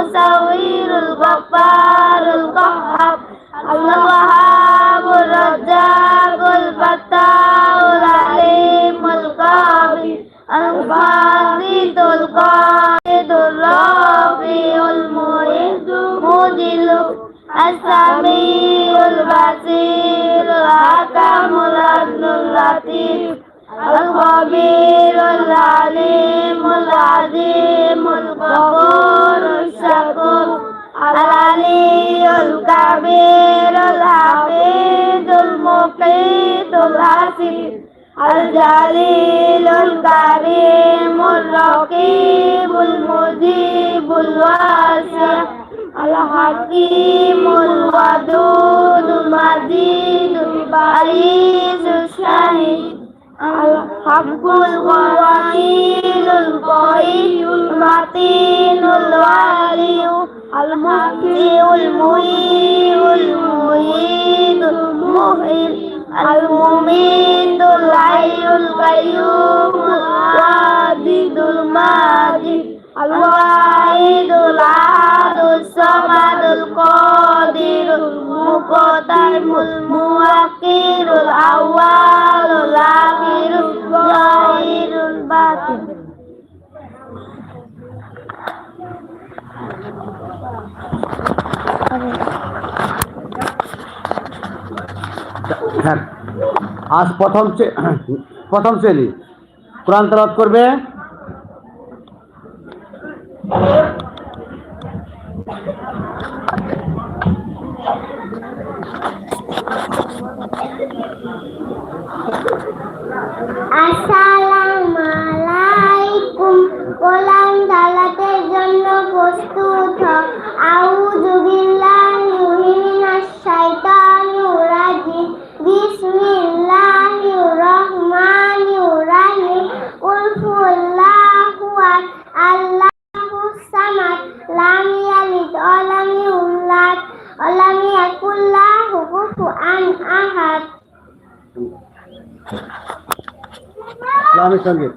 المصور الغفار القهار الوهاب الرزاق الفتاح العليم القابل الباسط القائد الرافع المعز مذل السميع البصير الحكم العدل اللطيف الخبير العليم الحسيب الجليل الكريم الرقيب المجيب الواسع الحكيم الودود المجيد البعيد الشهيد الحق الوكيل القوي المتين الوالي المبدئ المهيب المعيد المهيب المميت الحي القيوم الواجد الماجد الواحد الأحد الصمد القادر المقدم المؤخر الأول আজ প্রথম প্রথম শ্রেণি। কোরআন তেলাওয়াত করবে। আসসালামু আলাইকুম। কোরআন দালাতের জন্য প্রস্তুত হও ahad. Islami संगीत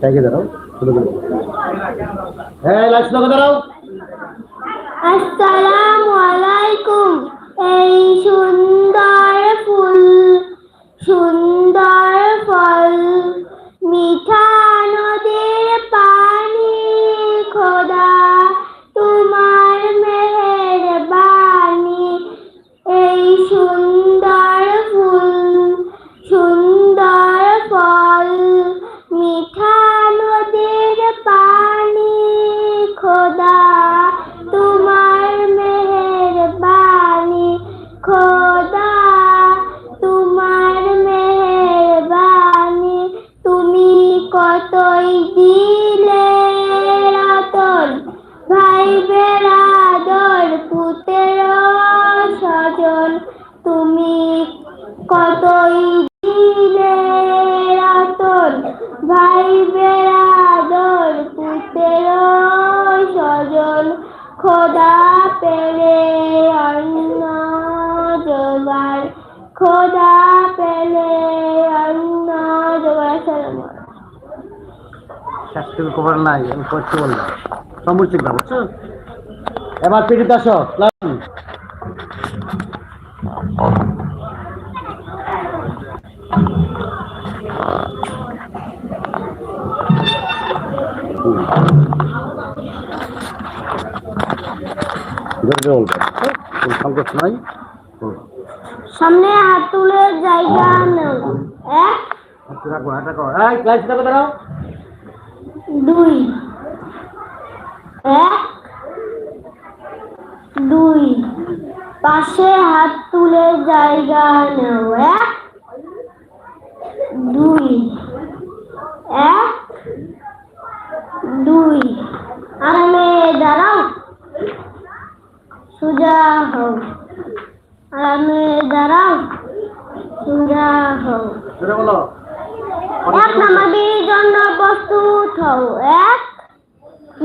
चाहिए जरा सुनो जरा है लाइट सुनो जरा अस्सलाम वालेकुम পেলে অন্ন জোগাড় সালাম শাস্ত্রের খবর নাই, আমি করছি বললাম। সমুচ শিখবা বুঝছ এবার আসো ধরে নাই। সামনে হাত তুলে জায়গা নেও এক রাখো রাখো। এই দাঁড়াও দুই এক দুই। পাশে হাত তুলে জায়গা নেও এক দুই এক দুই। আরামে দাঁড়াও। সোজা হও। আরামে দাঁড়াও বলো। এক নামাজের জন্য প্রস্তুত হও। এক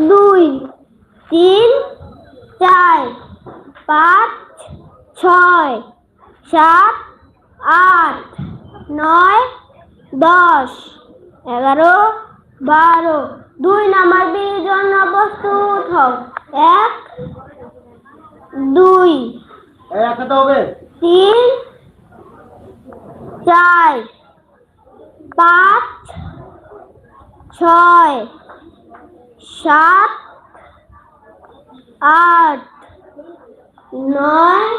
দুই তিন চার পাঁচ ছয় সাত আট নয় দশ এগারো বারো। দুই নাম্বার বিয়ের জন্য প্রস্তুত হও। এক দুই একসাথে হবে তিন, চার, পাঁচ, ছয়, সাত, আট, নয়,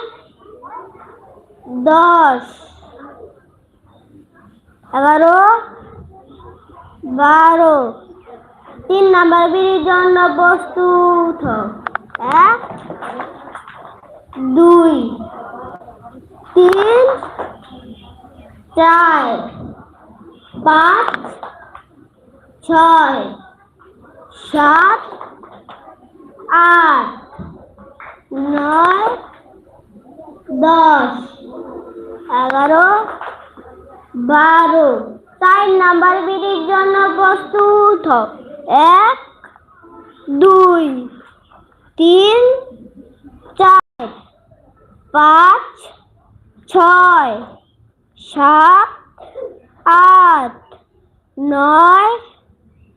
দশ, এগারো, বারো। তিন নাম্বার বিড়ির জন্য প্রস্তুত এক দুই, তিন, চার, পাঁচ, ছয়, সাত, আট, নয়, দশ, এগারো, বারো চার নাম্বার বিড়ির জন্য প্রস্তুত। এক, দুই, তিন, চার পাঁচ ছয় সাত আট নয়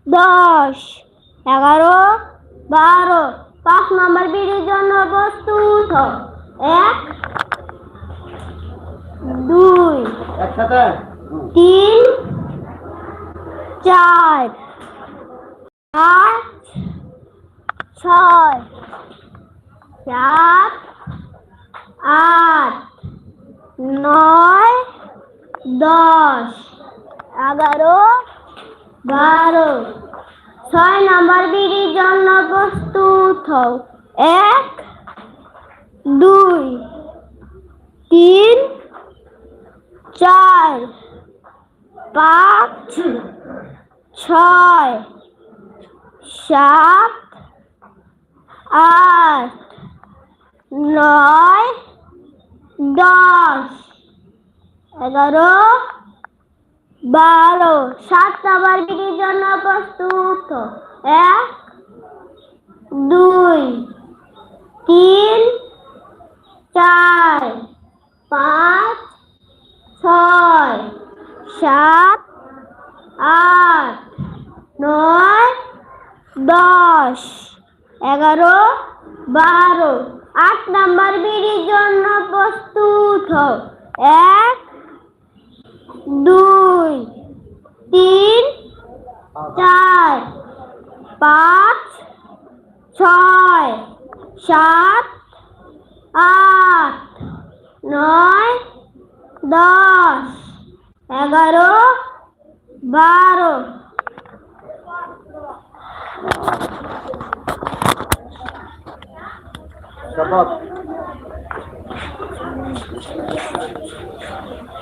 দশ এগারো বারো। পাঁচ নম্বর বিড়ির জন্য প্রস্তুত। এক দুই তিন চার পাঁচ ছয় সাত আট, নয়, দশ, এগারো, বারো। ছয় নম্বর বিড়ির জন্য প্রস্তুত হও। এক, দুই, তিন, চার, পাঁচ, ছয়, সাত, আট, নয় দশ। এগারো। বারো। সাত নাম্বার বিড়ির জন্য প্রস্তুত। এক, দুই, তিন, চার, পাঁচ, ছয়, সাত, আট, নয়, দশ। এগারো, বারো। আট নাম্বার বিড়ির জন্য প্রস্তুত এক, দুই, তিন, চার, পাঁচ, ছয়, সাত, আট, নয়, দশ। এগারো, বারো। শপথ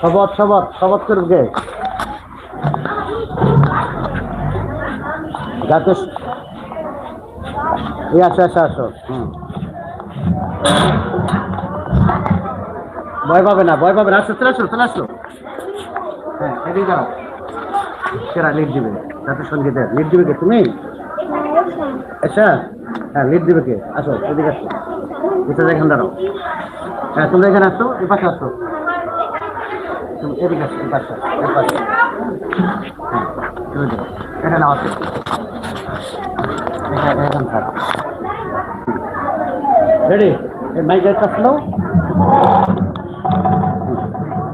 শপথ শপথ শপথ করবে যাতে এই আসো আসো হুম। ভয় পাবে না ভয় পাবে না। আসো চলে আসো চলে আসো। হ্যাঁ এদিকে যাও। সেরা লিড দিবে। যাতে সঙ্গীতের লিড দিবে কে? তুমি? আচ্ছা। হ্যাঁ লিড দিবে কে? আসো এদিকে আসো। এটা এখানে দাঁড়াও হ্যাঁ তোমরা এখানে আসো, এ পাশে আসো। তুমি এদিকে হ্যাঁ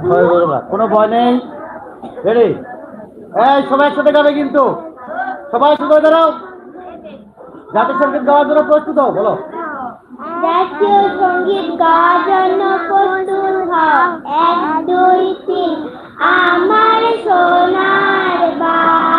ভয় কোনো ভয় নেই। রেডি এই, সবাই একসাথে গাবে কিন্তু। সবাই একসাথে দাঁড়াও। জাতীয় সংগীত গাওয়ার জন্য প্রস্তুত হও, বলো। জাতীয় সংগীত গাওয়ার জন্য প্রস্তুত হও এক দুই তিন। আমার সোনার বাংলা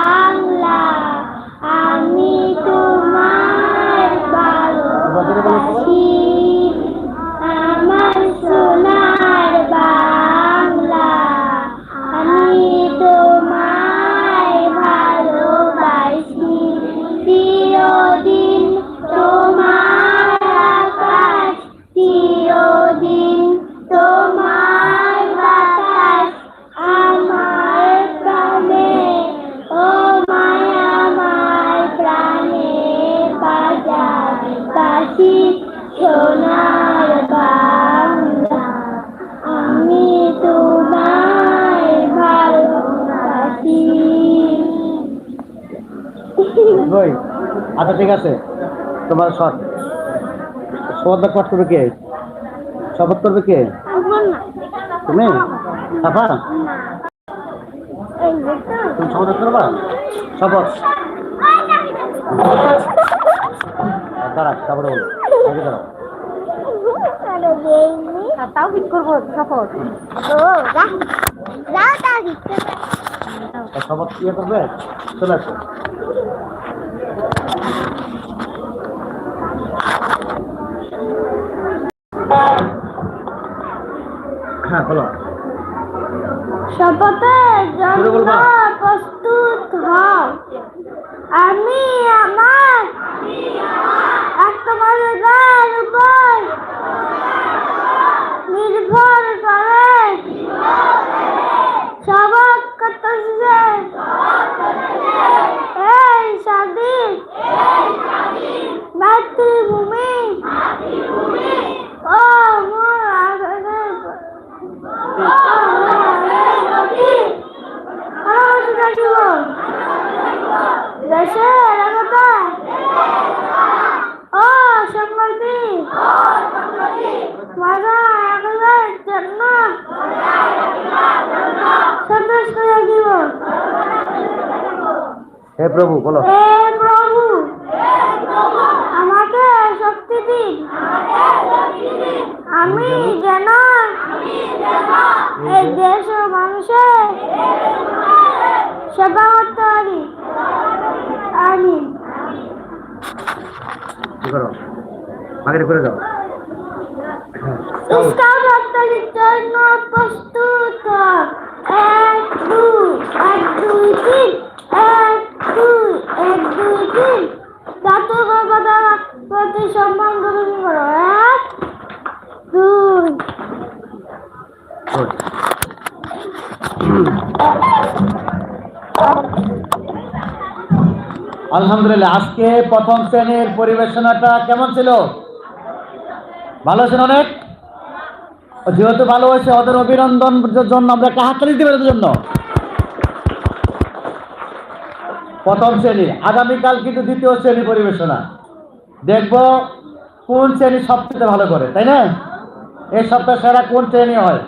ঠিক আছে? তোমার শপথ পাঠ করবে কে? শপথ করবে কে? তুমি? সাফা? তুমি শপথ করবা? শপথ। দাঁড়া তারপরে বলো। দাঁড়াও। করব শপথ। ও যা। করবে শপথ ইয়ে করবে? চলে আসো। বলো শপথের জোরে জন্য প্রস্তুত হও। আমি আমার আত্মমর্যাদার উপর নির্ভর করে শপথ করতেছে। এই স্বাধীন মাতৃভূমি হে প্রভু বলো হে প্রভু আমাকে শক্তি দিন আমি যেন এই দেশ ও মানুষের সেবা করতে পারি আমি করে হ্যাঁ স্কাউট হত্যার জন্য প্রস্তুত এক দুই এক দুই তিন। এক দুই এক দুই তিন। জাতীয় গর্ভধার প্রতি সম্মান গ্রহণ করো। এক দুই good. আলহামদুলিল্লাহ, আজকে প্রথম শ্রেণির পরিবেশনাটা কেমন ছিল? ভালো ছিল অনেক? যেহেতু ভালো হয়েছে, ওদের অভিনন্দন জন্য আমরা কাহাতালি দেবেন ওদের জন্য? প্রথম শ্রেণি, আগামীকাল কিন্তু দ্বিতীয় শ্রেণি পরিবেশনা। দেখব কোন শ্রেণি সবচেয়ে ভালো করে, তাই না? এই সপ্তাহ সেরা কোন শ্রেণি হয়?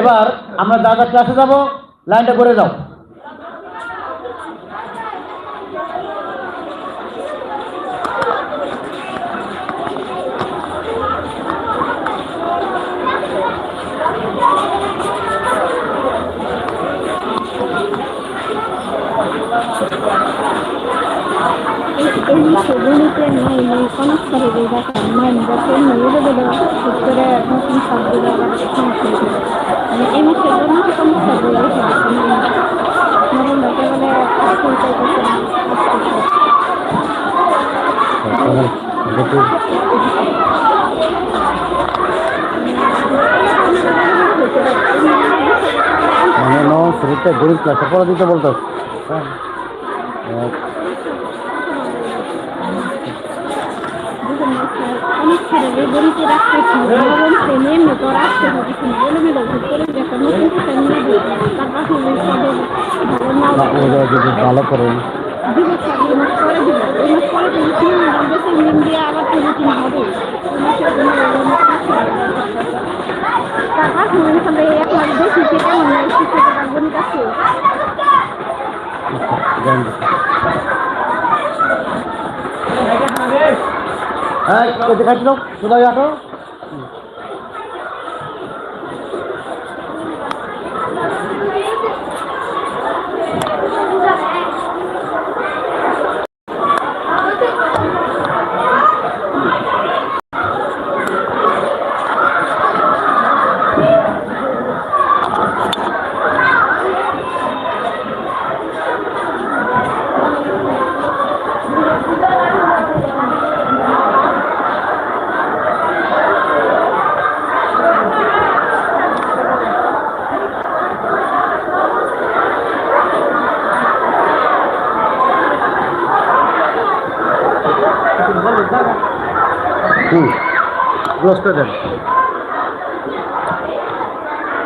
এবার আমরা দাদা ক্লাসে যাব লাইনটা করে যাও। এই সেগুলিতে নয় কোনো স্তরে দেখা নয় যাতে মেয়েদের উত্তরে নতুন শব্দ মানে এই শব্দ ব্যবহার মানে লোকে বলে আজকাল নো শুরুতে গরিব ক্লাসে পড়া দিতে বলতো। অনেক ছেড়ে গরিতে রাখতেছি নবম শ্রেণির মতো রাখতে হবে এলোমেলো করে একটা নতুন শ্রেণি দিই তার পাশে ভালো না যদি ভালো আছে হ্যাঁ দেখাচ্ছিল কোথায় আটো ক্লোজ করে দেন